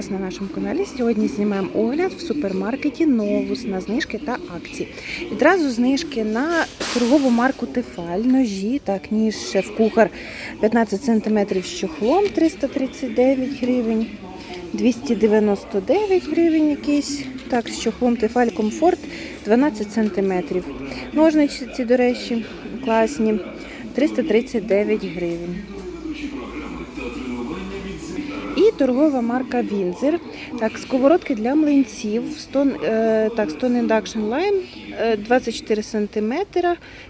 Вас на нашому каналі сьогодні знімаємо огляд в супермаркеті Новус на знижки та акції. Відразу знижки на торгову марку Тефаль, ножі, так, ніж шеф-кухар 15 см з чохлом 339 гривень, 299 гривень якийсь, так, з чохлом Тефаль Комфорт 12 см. Ножниці, до речі, класні, 339 гривень. Торгова марка Вінзер. Так, сковородки для млинців. Stone, е, так, Stone Induction Line е, 24 см,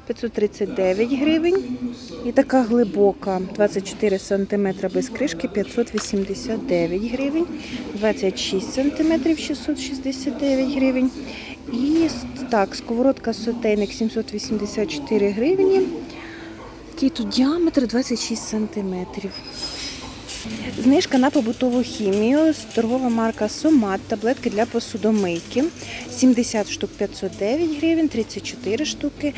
539 гривень. І така глибока 24 см без кришки 589 гривень. 26 см 669 гривень. І так, сковородка сотейник 784 гривні. Який тут діаметр 26 сантиметрів. Знижка на побутову хімію, торгова марка Сомат, таблетки для посудомийки. 70 штук 509 гривень, 34 штуки,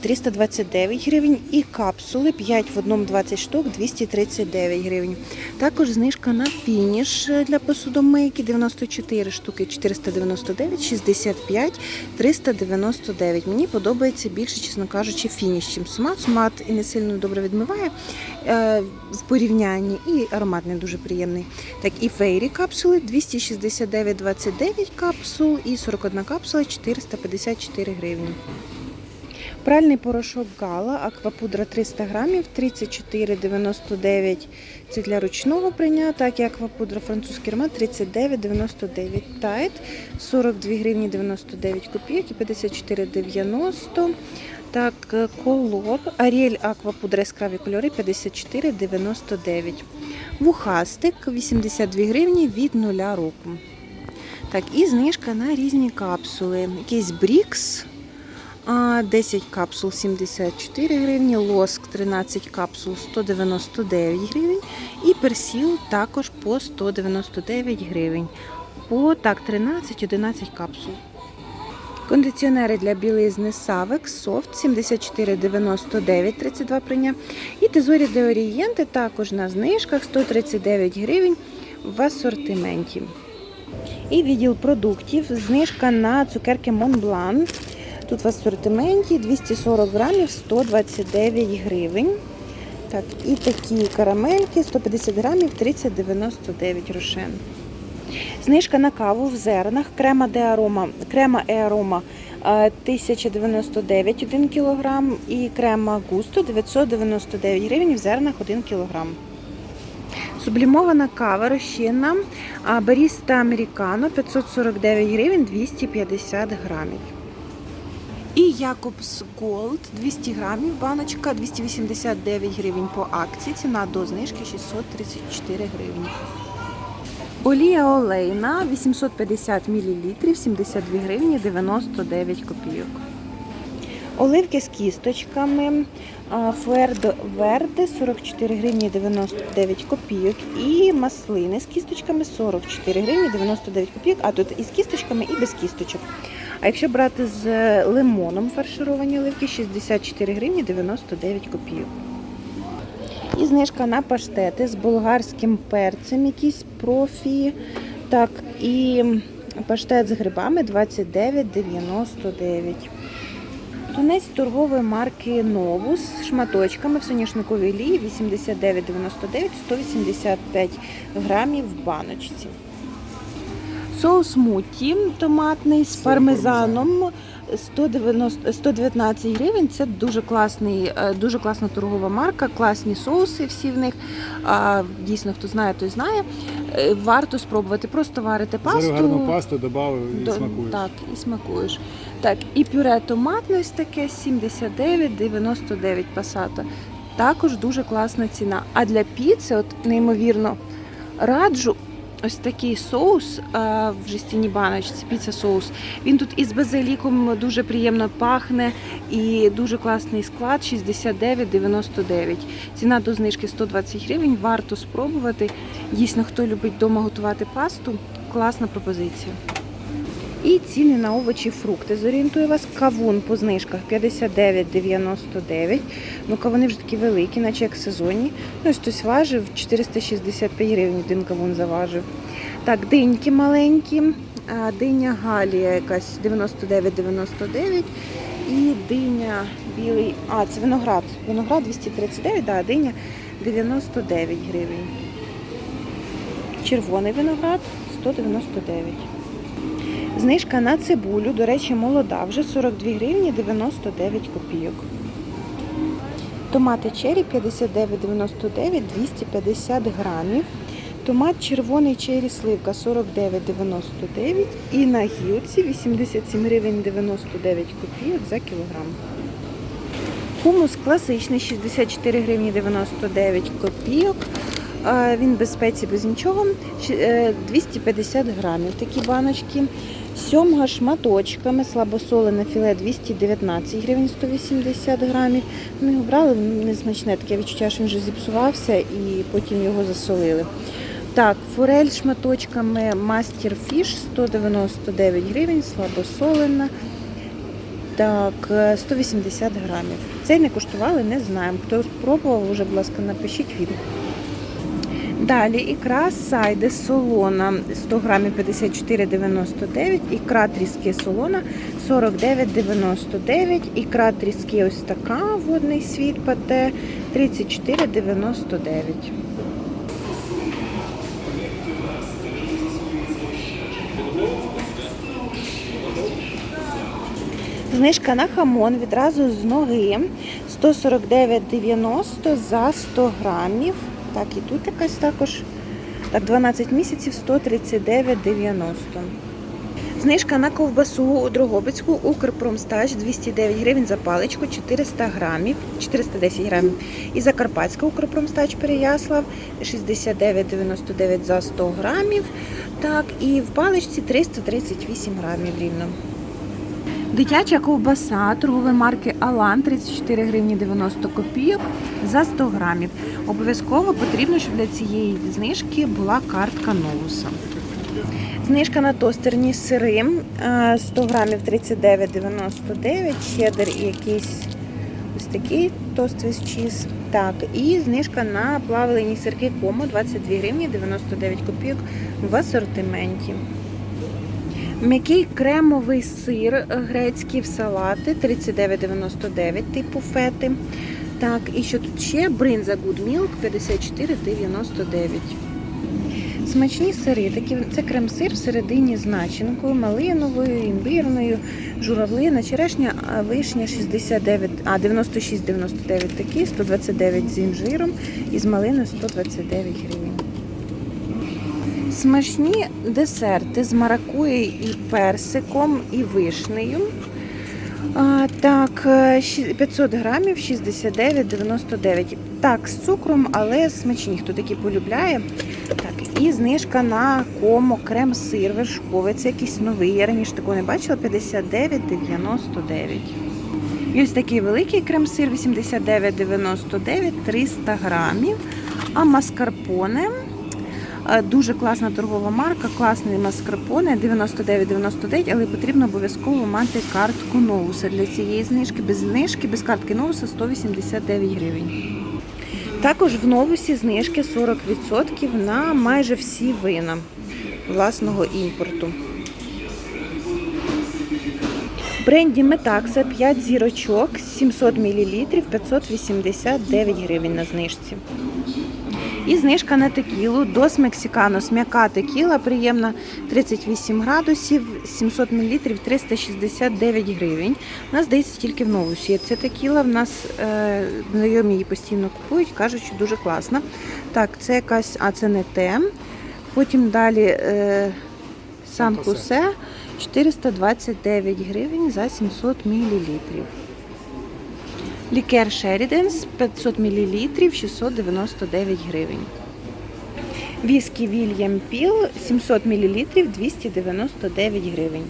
329 гривень і капсули 5 в одному 20 штук 239 гривень. Також знижка на фініш для посудомийки 94 штуки 499, 65, 399. Мені подобається більше, чесно кажучи, фініш, чим сомат. Сомат і не сильно добре відмиває в порівнянні, і аромат не дуже приємний. Так, і фейрі капсули 269,29 капсул і 41 капсула 454 гривні. Пральний порошок Гала, аквапудра 300 грамів, 34,99 це для ручного прання, так і аквапудра французький аромат 39,99 тайт, 42 гривні 99 копійок і 54,90. Так, колор, Аріель аквапудра яскраві кольори 54,99. Вухастик 82 гривні від 0 року. Так, і знижка на різні капсули. Якийсь Брікс. А, 10 капсул 74 гривні, лоск 13 капсул 199 гривень і персіл також по 199 гривень. По так, 13-11 капсул. Кондиціонери для білизни Savex Soft 74,99 32 прийня. І тезорі де орієнти також на знижках 139 гривень в асортименті. І відділ продуктів. Знижка на цукерки Montblanc. Тут в асортименті 240 грамів 129 гривень. Так, і такі карамельки 150 грамів 30,99 рошен. Знижка на каву в зернах. Крема де арома, крема е арома 1099 1 кг і крема густо 999 гривень в зернах 1 кг. Сублімована кава розчинна баріста американо 549 гривень 250 грамів. І Якобс Голд 200 грамів, баночка 289 гривень по акції. Ціна до знижки 634 гривні. Олія олейна 850 мл 72 гривні 99 копійок. Оливки з кісточками Фуердо Верде 44 гривні 99 копійок. І маслини з кісточками 44 гривні 99 копійок. А тут із кісточками і без кісточок. А якщо брати з лимоном фаршировані оливки 64 гривні 99 копійок. І знижка на паштети з болгарським перцем, якісь профі. Так, і паштет з грибами 29,99. Тунець торгової марки Новус з шматочками в соняшниковій олії 89,99, 185 грамів в баночці. Соус муті томатний з пармезаном 190, 119 гривень. Це дуже класний, е, дуже класна торгова марка, класні соуси всі в них. Дійсно, хто знає, той знає. Е, Варто спробувати. Просто варити пасту. Зараз гарну пасту додав і До- смакуєш. Так, і смакуєш. Так, і пюре томатне ось таке 79,99 пасата. Також дуже класна ціна. А для піци, от неймовірно, раджу ось такий соус а, в жестяній баночці, піца соус. Він тут із базиліком дуже приємно пахне і дуже класний склад 69,99. Ціна до знижки 120 гривень. Варто спробувати. Дійсно, хто любить вдома готувати пасту, класна пропозиція. І ціни на овочі, фрукти. Зорієнтую вас, кавун по знижках 59,99. Ну, кавуни вже такі великі, наче як сезонні. Ну, ось хтось важив 465 гривень, один кавун заважив. Так, диньки маленькі. Диня Галія якась 99,99. І диня білий. А, це виноград. Виноград 239, да, диня 99 гривень. Червоний виноград 199. Знижка на цибулю, до речі, молода, вже 42 гривні 99 копійок. Томати черрі 59,99, 250 грамів. Томат червоний черрі сливка 49,99 і на гілці 87 гривень 99 копійок за кілограм. Хумус класичний 64 гривні 99 копійок. Він без спеції, без нічого. Е, 250 грамів такі баночки. Сьомга шматочками, слабосолене філе 219 гривень 180 грамів. Ми його брали, він несмачне, таке відчуття, що він вже зіпсувався і потім його засолили. Так, форель шматочками Master Fish 199 гривень, слабосолена. Так, е, 180 грамів. Цей не куштували, не знаємо. Хто спробував, вже, будь ласка, напишіть відео. Далі ікра сайде солона 100 грамів 54,99, ікра тріски солона 49,99, ікра тріски ось така, водний світ пате 34,99. Знижка на хамон відразу з ноги 149,90 за 100 грамів. Так, і тут якась також. Так, 12 місяців 139,90. Знижка на ковбасу у Дрогобицьку Укрпромстач 209 гривень за паличку, 400 грамів, 410 грамів. І Закарпатська Укрпромстач Переяслав 69,99 за 100 грамів. Так, і в паличці 338 грамів рівно. Дитяча ковбаса торгової марки Алан 34 гривні 90 копійок за 100 грамів. Обов'язково потрібно, щоб для цієї знижки була картка новуса. Знижка на тостерні сири е, 100 грамів 39,99, чеддер і якийсь ось такий тост with чіз. Так, і знижка на плавлені сирки комо 22 гривні 99 копійок в асортименті. М'який кремовий сир грецький в салати 39,99 типу фети. Так, і що тут ще? Бринза Good Milk 54,99. Смачні сири. Такі, це крем-сир всередині з начинкою, малиновою, імбирною, журавлина, черешня, а вишня 69, а 96,99 такий, 129 з інжиром і з малиною 129 гривень. Смачні десерти з маракуєю і персиком і вишнею. Так, е, 500 грамів 69,99. Так, з цукром, але смачні, хто такі полюбляє. Так, і знижка на комо крем-сир вершковий. Це якийсь новий. Я раніше такого не бачила. 59,99. І ось такий великий крем-сир 89,99, 300 грамів. А маскарпоне. Е, Дуже класна торгова марка, класний маскарпоне 99,99, але потрібно обов'язково мати картку Ноуса для цієї знижки. Без знижки, без картки Ноуса 189 гривень. Також в Новусі знижки 40% на майже всі вина власного імпорту. Бренді Метакса 5 зірочок 700 мл 589 гривень на знижці. І знижка на текілу Дос Мексиканос. М'яка текіла, приємна 38 градусів, 700 мл 369 гривень. У нас здається тільки в новусі. Це текіла. В нас е, знайомі її постійно купують, кажуть, що дуже класна. Так, це якась, а це не те. Потім далі е, Сан Хусе 429 гривень за 700 мл. Лікер Шеріденс 500 мл 699 гривень. Віскі Вільям Піл 700 мл 299 гривень.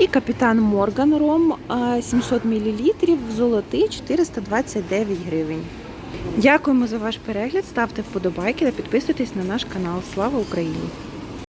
І капітан Морган Ром 700 мл золотий 429 гривень. Дякуємо за ваш перегляд. Ставте вподобайки та підписуйтесь на наш канал. Слава Україні!